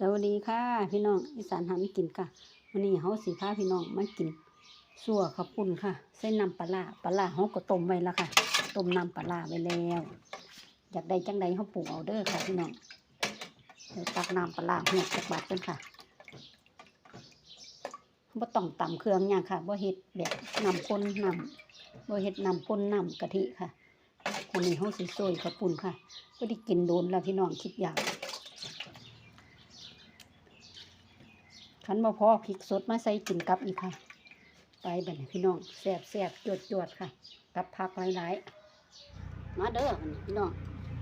สวัสดีค่ะ พี่น้องอีสานหาไม่กินค่ะวันนี้เฮาสิพาพี่น้องมากินซั่วข้าวปุ้นค่ะใส่น้ำปลาร้าปลาร้าเฮาก็ต้มไว้แล้วค่ะต้มน้ำปลาร้าไว้แล้ว อยากได้จังใดเฮาปรุงเอาเด้อค่ะพี่น้องเดี๋ยวตักน้ำปลาร้าหัวจักบาทกันค่ะบ่ต้องตำเครื่องหยังค่ะบ่เฮ็ดแบบน้ำข้นน้ำบ่เฮ็ดน้ำข้นน้ำกะทิค่ะวันนี้เฮาสิซอยข้าวปุ้นค่ะบ่ได้กินโดนแล้วพี่น้องคิดอยาก ขันบ่พอพริกสดมาใส่กินกับอีกค่ะ ไปบัดนี้พี่น้องแซ่บแซ่บจวดจวดค่ะ กับผักหลายๆมาเด้อพี่น้อง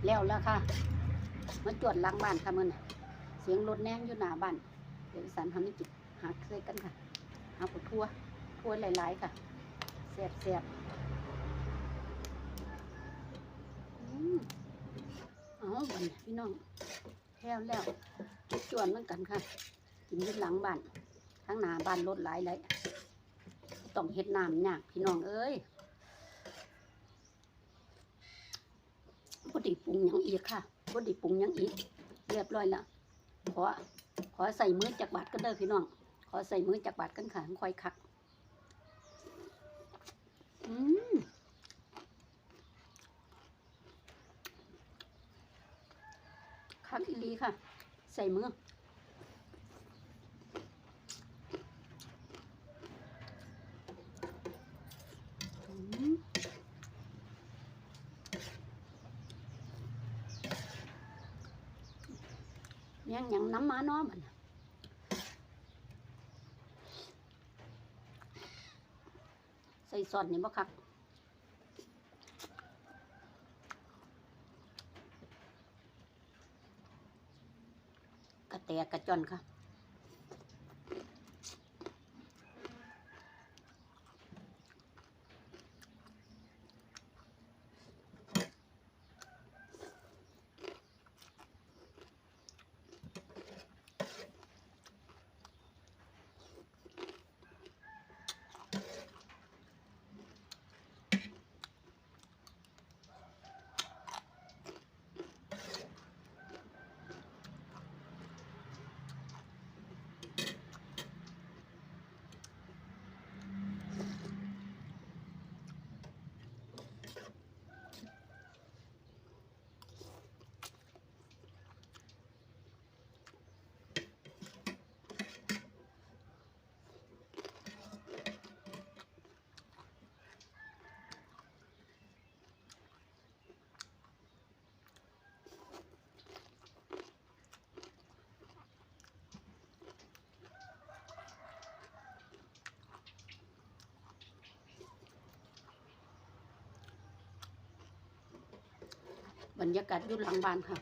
แล้วแล้วค่ะมาจวดล้างบ้านค่ะมื้อนี้เสียงรถแน่งอยู่หน้าบ้านเดี๋ยวสานทำให้กินหักใส่กันค่ะหักทั่วทั่วหลายๆค่ะแซ่บแซ่บอืมเอบัดนี้พี่น้องแล้วแล้วจวดเหมือนกันค่ะ กินอยึดหลังบ้านทั้งหน้าบ้านรถหลายเลยต้องเฮ็ดน้ำยากพี่น้องเอ้ยบ่ได้ปรุงยังอีกค่ะบ่ได้ปรุงยังอีก เรียบร้อยแล้วขอขอใส่มือจักบาทกันเด้อพี่น้อง ขอใส่มือจักบาทกันค่ะค่อยคักอืมคักอีลีค่ะ ใส่มือม ยังยังน้ำมาน้อมันน่ะใส่ซอสนี่บ่ครับกระแตกกระจอนค่ะ บรรยากาศอยู่หลังบ้านค่ะ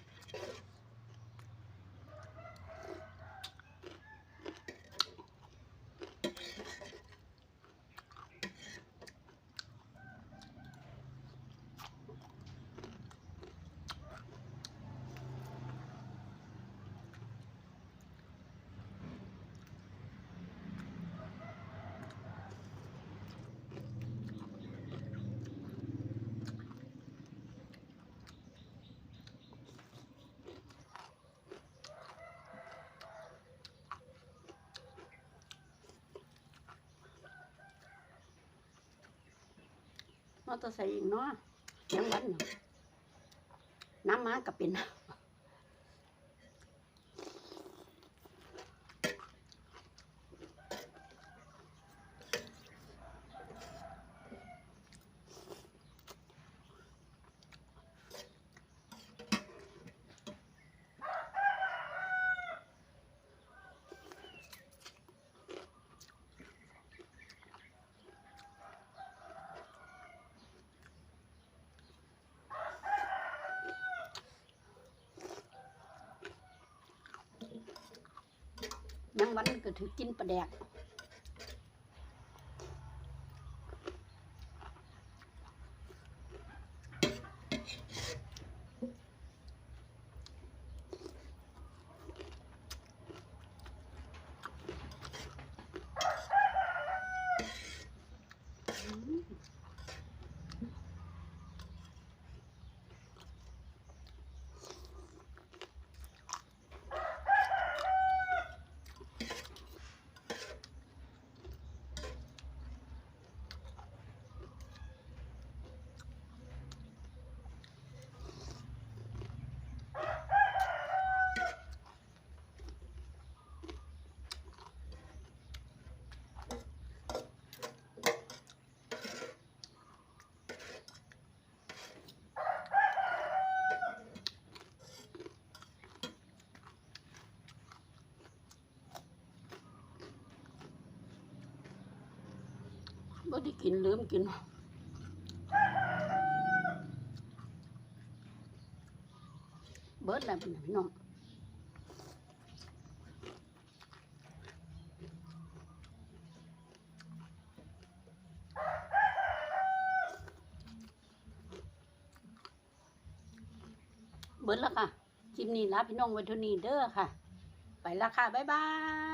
มอเตอร์ไซค์อีกเนาะยังวันน้ำมากับเป็น ยังวันก็ถือกินปลาแดก บ่ได้กินลืมกินเบิดแล้วพี่น้องเบิดแล้วค่ะคลิปนี้ลาพี่น้องไว้เท่านี้เด้อค่ะ ไปละค่ะ บ๊ายบาย